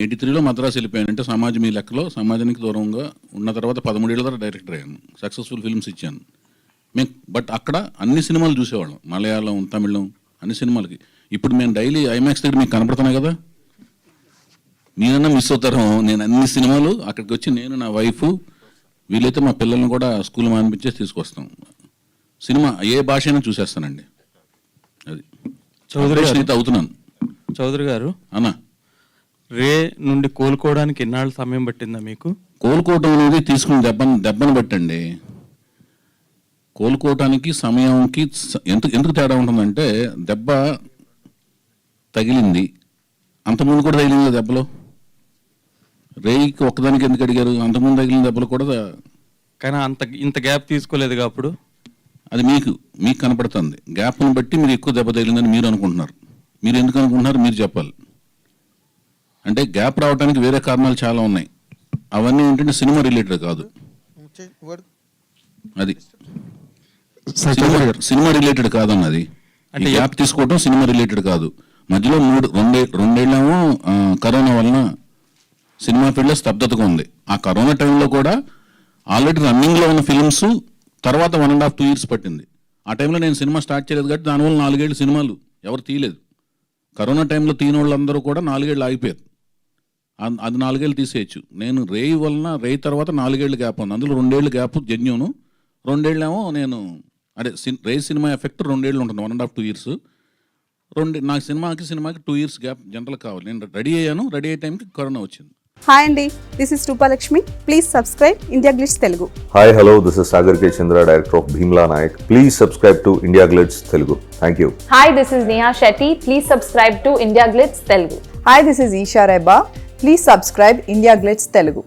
Eighty త్రీలో మద్రాసు వెళ్ళిపోయాను అంటే సమాజం ఈ లెక్కలో సమాజానికి దూరంగా ఉన్న తర్వాత పదమూడేళ్ళ తర్వాత డైరెక్టర్ అయ్యాను. సక్సెస్ఫుల్ ఫిల్మ్స్ ఇచ్చాను. మేము బట్ అక్కడ అన్ని సినిమాలు చూసేవాళ్ళం. మలయాళం తమిళం అన్ని సినిమాలకి. ఇప్పుడు మేము డైలీ ఐమాక్స్ దగ్గర మీకు కనపడుతున్నాయి కదా? మీరన్నా మిస్ అవుతారు నేను అన్ని సినిమాలు అక్కడికి వచ్చి నేను నా వైఫ్ వీలైతే మా పిల్లల్ని కూడా స్కూల్ మానిపించేసి తీసుకొస్తాం. సినిమా ఏ భాష అయినా చూసేస్తానండి. అది. చౌదరి అవుతున్నాను. చౌదరి గారు. అన్నా. రే నుండి కోలుకోవడానికి ఎన్నాళ్ళు సమయం పట్టిందా మీకు? కోలుకోవటం అనేది తీసుకుని దెబ్బను దెబ్బను బట్టండి కోలుకోవటానికి సమయంకి ఎందుకు ఎందుకు తేడా ఉంటుందంటే దెబ్బ తగిలింది. అంతకుముందు కూడా తగిలింది దెబ్బలో? రేయికి ఒక్కదానికి ఎందుకు అడిగారు? అంతకుముందు తగిలిన దెబ్బలు కూడా కానీ అంత ఇంత గ్యాప్ తీసుకోలేదుగా అప్పుడు? అది మీకు మీకు కనపడుతుంది. గ్యాప్ను బట్టి మీరు ఎక్కువ దెబ్బ తగిలిందని మీరు అనుకుంటున్నారు. మీరు ఎందుకు అనుకుంటున్నారు? మీరు చెప్పాలి. అంటే గ్యాప్ రావడానికి వేరే కారణాలు చాలా ఉన్నాయి. అవన్నీ ఏంటంటే సినిమా రిలేటెడ్ కాదు. అది. సినిమా సినిమా రిలేటెడ్ కాదన్నది. అంటే అంటే గ్యాప్ తీసుకోవడం సినిమా రిలేటెడ్ కాదు. మధ్యలో మూడు రెండే రెండేళ్ళేమో కరోనా వలన సినిమా ఫీల్డ్లో స్తబ్దతగా ఉంది. ఆ కరోనా టైంలో కూడా ఆల్రెడీ రన్నింగ్లో ఉన్న ఫిల్మ్స్ తర్వాత one and half two years పట్టింది. ఆ టైంలో నేను సినిమా స్టార్ట్ చేయలేదు కాబట్టి దానివల్ల నాలుగేళ్ళు సినిమాలు ఎవరు తీయలేదు. కరోనా టైంలో తీయని వాళ్ళందరూ కూడా నాలుగేళ్ళు ఆగిపోయారు. అది నాలుగేళ్ళు తీసేయచ్చు. నేను రేయి వలన రేయి తర్వాత నాలుగేళ్ళు గ్యాప్ ఉంది. అందులో రెండేళ్ళు గ్యాప్ జెన్యును రెండేళ్ళేమో నేను అదే సిన్ రేయి సినిమా ఎఫెక్ట్ రెండేళ్ళు ఉంటుంది. One and half two years రెండు నాకు సినిమాకి సినిమాకి టూ ఇయర్స్ గ్యాప్ జనరల్ కావాలి. నేను రెడీ అయ్యాను. రెడీ అయ్యే టైంకి కరోనా వచ్చింది. హాయ్ అండి. This is Roopalakshmi please subscribe India Glitz Telugu hi hello this is Sagar K Chandra director of Bheemla Nayak please subscribe to India Glitz Telugu thank you Hi, this is Neha Shetty. Please subscribe to India Glitz Telugu. Hi this is Esha Rebba please subscribe India Glitz Telugu